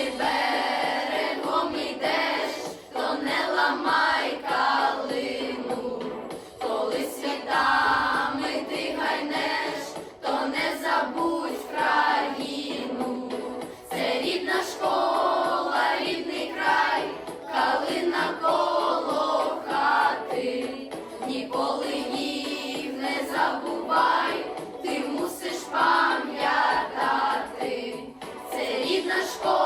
ти берегом йдеш, то не ламай калину, коли світами ти гайнеш, то не забудь країну, це рідна школа, рідний край, калина коло хати, ніколи їх забувай, ти мусиш пам'ятати. Наш